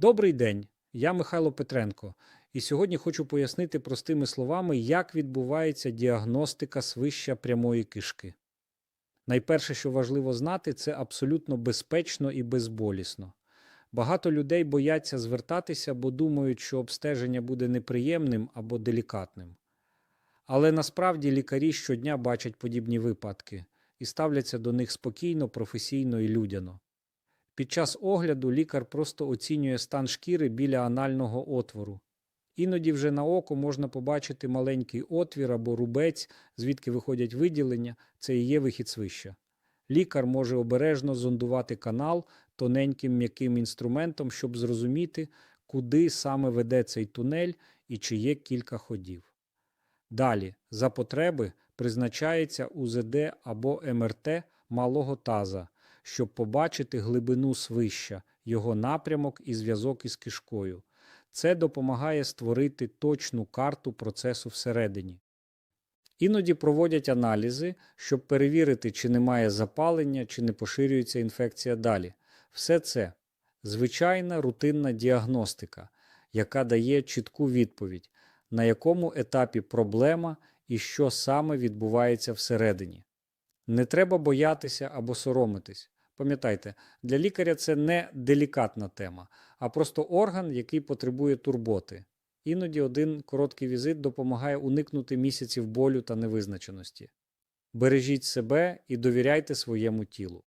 Добрий день, я Михайло Петренко, і сьогодні хочу пояснити простими словами, як відбувається діагностика свища прямої кишки. Найперше, що важливо знати, це абсолютно безпечно і безболісно. Багато людей бояться звертатися, бо думають, що обстеження буде неприємним або делікатним. Але насправді лікарі щодня бачать подібні випадки і ставляться до них спокійно, професійно і людяно. Під час огляду лікар просто оцінює стан шкіри біля анального отвору. Іноді вже на око можна побачити маленький отвір або рубець, звідки виходять виділення, це і є вихід свища. Лікар може обережно зондувати канал тоненьким м'яким інструментом, щоб зрозуміти, куди саме веде цей тунель і чи є кілька ходів. Далі, за потреби, призначається УЗД або МРТ малого таза, щоб побачити глибину свища, його напрямок і зв'язок із кишкою. Це допомагає створити точну карту процесу всередині. Іноді проводять аналізи, щоб перевірити, чи немає запалення, чи не поширюється інфекція далі. Все це звичайна рутинна діагностика, яка дає чітку відповідь, на якому етапі проблема і що саме відбувається всередині. Не треба боятися або соромитись. Пам'ятайте, для лікаря це не делікатна тема, а просто орган, який потребує турботи. Іноді один короткий візит допомагає уникнути місяців болю та невизначеності. Бережіть себе і довіряйте своєму тілу.